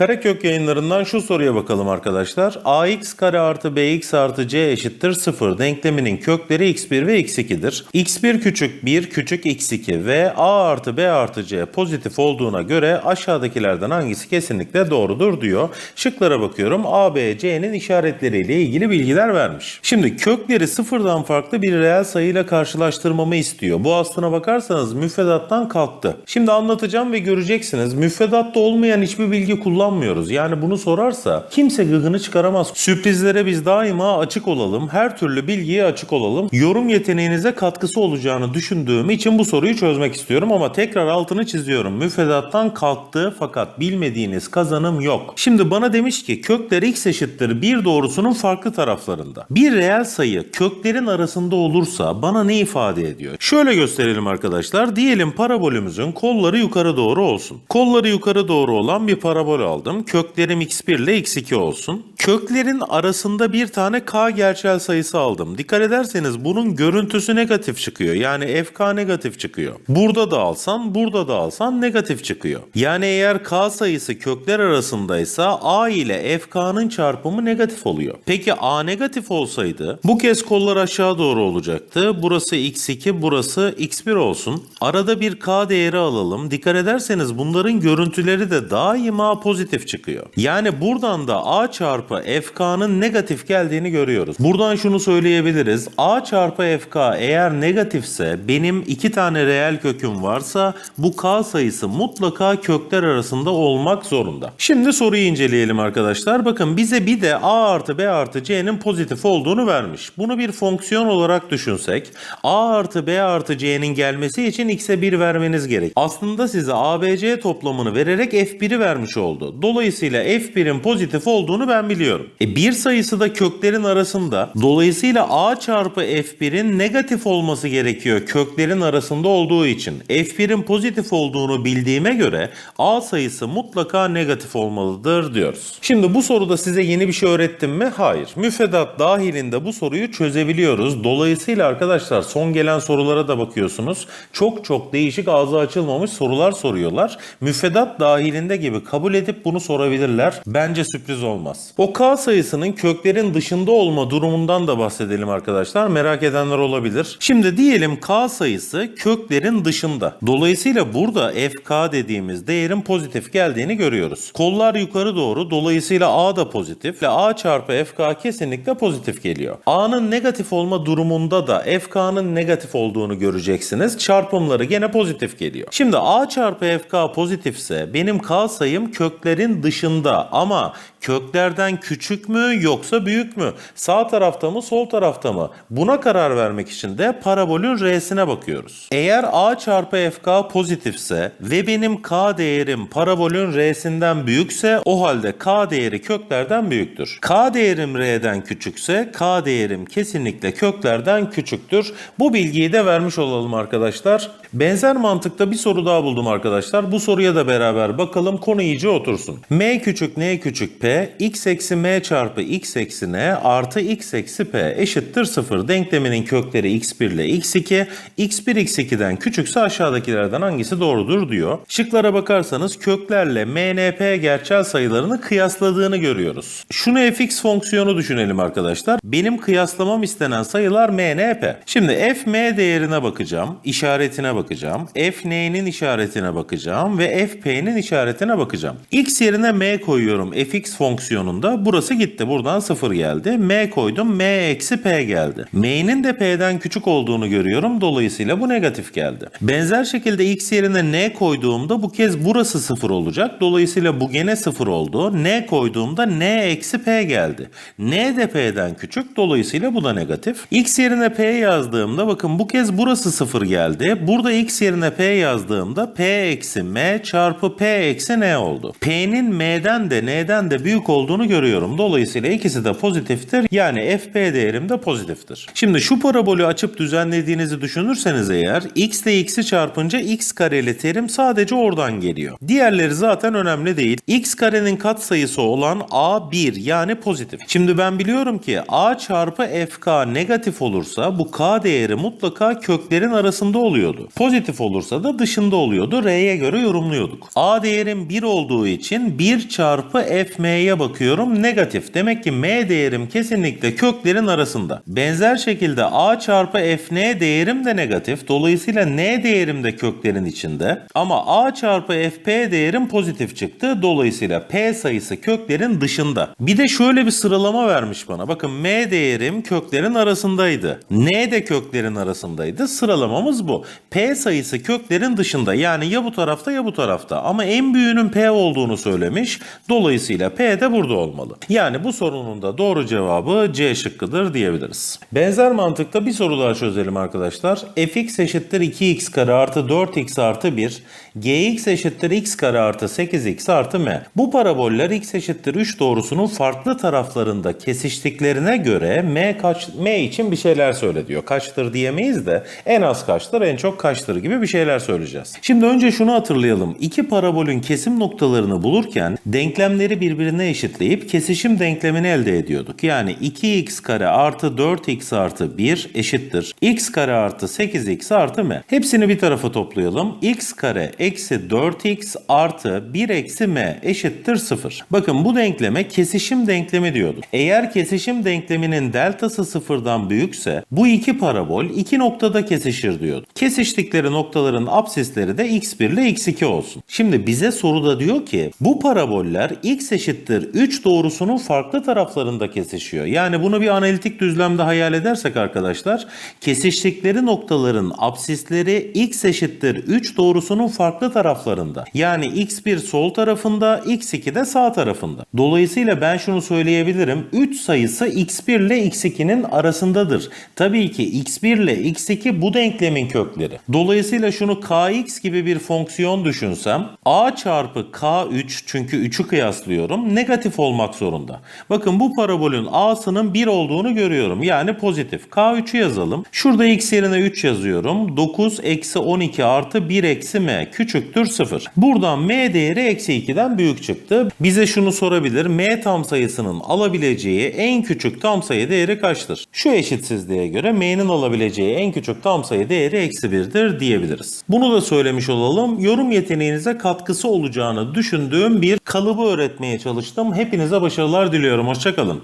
Karekök yayınlarından şu soruya bakalım arkadaşlar. ax kare artı bx artı c eşittir 0 denkleminin kökleri x1 ve x2'dir. x1 küçük 1 küçük x2 ve a artı b artı c pozitif olduğuna göre aşağıdakilerden hangisi kesinlikle doğrudur diyor. Şıklara bakıyorum. a, b, c'nin işaretleriyle ilgili bilgiler vermiş. Şimdi kökleri sıfırdan farklı bir reel sayıyla karşılaştırmamı istiyor. Bu aslına bakarsanız müfredattan kalktı. Şimdi anlatacağım ve göreceksiniz. Müfredatta olmayan hiçbir bilgi kullanmıyoruz. Yani bunu sorarsa kimse gıgını çıkaramaz. Sürprizlere biz daima açık olalım. Her türlü bilgiye açık olalım. Yorum yeteneğinize katkısı olacağını düşündüğüm için bu soruyu çözmek istiyorum ama tekrar altını çiziyorum. Müfredattan kalktı fakat bilmediğiniz kazanım yok. Şimdi bana demiş ki kökler x eşittir bir doğrusunun farklı taraflarında. Bir reel sayı köklerin arasında olursa bana ne ifade ediyor? Şöyle gösterelim arkadaşlar. Diyelim parabolümüzün kolları yukarı doğru olsun. Kolları yukarı doğru olan bir parabol aldım. Köklerim x1 ile x2 olsun. Köklerin arasında bir tane k gerçel sayısı aldım. Dikkat ederseniz bunun görüntüsü negatif çıkıyor. Yani fk negatif çıkıyor. Burada da alsan, burada da alsan negatif çıkıyor. Yani eğer k sayısı kökler arasındaysa a ile fk'nın çarpımı negatif oluyor. Peki a negatif olsaydı bu kez kollar aşağı doğru olacaktı. Burası x2, burası x1 olsun. Arada bir k değeri alalım. Dikkat ederseniz bunların görüntüleri de daima pozitif çıkıyor. Yani buradan da a çarpı fk'nın negatif geldiğini görüyoruz. Buradan şunu söyleyebiliriz. a çarpı fk eğer negatifse benim iki tane reel köküm varsa bu k sayısı mutlaka kökler arasında olmak zorunda. Şimdi soruyu inceleyelim arkadaşlar. Bakın bize bir de a artı b artı c'nin pozitif olduğunu vermiş. Bunu bir fonksiyon olarak düşünsek a artı b artı c'nin gelmesi için x'e 1 vermeniz gerek. Aslında size ABC toplamını vererek f1'i vermiş oldu. Dolayısıyla f1'in pozitif olduğunu ben biliyorum. E bir sayısı da köklerin arasında. Dolayısıyla a çarpı f1'in negatif olması gerekiyor köklerin arasında olduğu için. f1'in pozitif olduğunu bildiğime göre a sayısı mutlaka negatif olmalıdır diyoruz. Şimdi bu soruda size yeni bir şey öğrettim mi? Hayır. Müfredat dahilinde bu soruyu çözebiliyoruz. Dolayısıyla arkadaşlar son gelen sorulara da bakıyorsunuz. Çok çok değişik ağzı açılmamış sorular soruyorlar. Müfredat dahilinde gibi kabul edip bunu sorabilirler. Bence sürpriz olmaz. O k sayısının köklerin dışında olma durumundan da bahsedelim arkadaşlar. Merak edenler olabilir. Şimdi diyelim k sayısı köklerin dışında. Dolayısıyla burada fk dediğimiz değerin pozitif geldiğini görüyoruz. Kollar yukarı doğru dolayısıyla a da pozitif ve a çarpı fk kesinlikle pozitif geliyor. a'nın negatif olma durumunda da fk'nın negatif olduğunu göreceksiniz. Çarpımları gene pozitif geliyor. Şimdi a çarpı fk pozitifse benim k sayım köklerin dışında. Ama köklerden küçük mü yoksa büyük mü? Sağ tarafta mı sol tarafta mı? Buna karar vermek için de parabolün r'sine bakıyoruz. Eğer a çarpı fk pozitifse ve benim k değerim parabolün r'sinden büyükse o halde k değeri köklerden büyüktür. k değerim r'den küçükse k değerim kesinlikle köklerden küçüktür. Bu bilgiyi de vermiş olalım arkadaşlar. Benzer mantıkta bir soru daha buldum arkadaşlar. Bu soruya da beraber bakalım konu iyice otursun. m küçük n küçük p x eksi m çarpı x eksi n artı x eksi p eşittir 0. Denkleminin kökleri x1 ile x2. x1 x2'den küçükse aşağıdakilerden hangisi doğrudur diyor. Şıklara bakarsanız köklerle mnp gerçel sayılarını kıyasladığını görüyoruz. Şunu fx fonksiyonu düşünelim arkadaşlar. Benim kıyaslamam istenen sayılar mnp. Şimdi f m değerine bakacağım. işaretine bakacağım. f n'nin işaretine bakacağım ve f p'nin işaretine bakacağım. x yerine m koyuyorum fx fonksiyonunda. Burası gitti. Buradan 0 geldi. m koydum. m eksi p geldi. m'nin de p'den küçük olduğunu görüyorum. Dolayısıyla bu negatif geldi. Benzer şekilde x yerine n koyduğumda bu kez burası 0 olacak. Dolayısıyla bu gene 0 oldu. n koyduğumda n eksi p geldi. n de p'den küçük. Dolayısıyla bu da negatif. x yerine p yazdığımda bakın bu kez burası 0 geldi. Burada x yerine p yazdığımda p eksi m çarpı p eksi n oldu. p'nin m'den de n'den de büyük olduğunu görüyorum. Dolayısıyla ikisi de pozitiftir. Yani fp değerim de pozitiftir. Şimdi şu parabolü açıp düzenlediğinizi düşünürseniz eğer x ile x'i çarpınca x kareli terim sadece oradan geliyor. Diğerleri zaten önemli değil. x karenin katsayısı olan a1 yani pozitif. Şimdi ben biliyorum ki a çarpı fk negatif olursa bu k değeri mutlaka köklerin arasında oluyordu. Pozitif olursa da dışında oluyordu. R'ye göre yorumluyorduk. a değerim 1 olduğu için için 1 çarpı fm'ye bakıyorum negatif. Demek ki m değerim kesinlikle köklerin arasında. Benzer şekilde a çarpı fn değerim de negatif. Dolayısıyla n değerim de köklerin içinde. Ama a çarpı fp değerim pozitif çıktı. Dolayısıyla p sayısı köklerin dışında. Bir de şöyle bir sıralama vermiş bana. Bakın m değerim köklerin arasındaydı. n de köklerin arasındaydı. Sıralamamız bu. p sayısı köklerin dışında. Yani ya bu tarafta ya bu tarafta. Ama en büyüğünün p olduğunu söylemiş. Dolayısıyla p de burada olmalı. Yani bu sorunun da doğru cevabı C şıkkıdır diyebiliriz. Benzer mantıkta bir soru daha çözelim arkadaşlar. fx eşittir 2x kare artı 4x artı 1. gx eşittir x kare artı 8x artı m. Bu paraboller x eşittir 3 doğrusunun farklı taraflarında kesiştiklerine göre m kaç m için bir şeyler söyle diyor. Kaçtır diyemeyiz de en az kaçtır en çok kaçtır gibi bir şeyler söyleyeceğiz. Şimdi önce şunu hatırlayalım. İki parabolün kesim noktalarını bulurken denklemleri birbirine eşitleyip kesişim denklemini elde ediyorduk. Yani 2x kare artı 4x artı 1 eşittir. x kare artı 8x artı m. Hepsini bir tarafa toplayalım. x kare eksi 4x artı 1 eksi m eşittir 0. Bakın bu denkleme kesişim denklemi diyorduk. Eğer kesişim denkleminin deltası sıfırdan büyükse bu iki parabol iki noktada kesişir diyorduk. Kesiştikleri noktaların absisleri de x1 ile x2 olsun. Şimdi bize soruda diyor ki bu paraboller x eşittir 3 doğrusunun farklı taraflarında kesişiyor. Yani bunu bir analitik düzlemde hayal edersek arkadaşlar kesiştikleri noktaların absisleri x eşittir 3 doğrusunun farklı taraflarında. Yani x1 sol tarafında x2 de sağ tarafında. Dolayısıyla ben şunu söyleyebilirim. 3 sayısı x1 ile x2'nin arasındadır. Tabii ki x1 ile x2 bu denklemin kökleri. Dolayısıyla şunu kx gibi bir fonksiyon düşünsem a çarpı k3 çünkü 3'ü kıyaslıyorum negatif olmak zorunda. Bakın bu parabolün a'sının 1 olduğunu görüyorum. Yani pozitif. k3'ü yazalım. Şurada x yerine 3 yazıyorum. 9 eksi 12 artı 1 eksi m küçüktür 0. Buradan m değeri eksi 2'den büyük çıktı. Bize şunu sorabilir. m tam sayısının alabileceği en küçük tam sayı değeri kaçtır? Şu eşitsizliğe göre m'nin alabileceği en küçük tam sayı değeri eksi 1'dir diyebiliriz. Bunu da söylemiş olalım. Yorum yeteneğinize katkısı olacağını düşündüğüm bir kalıbı öğretmeye çalıştım. Hepinize başarılar diliyorum. Hoşçakalın.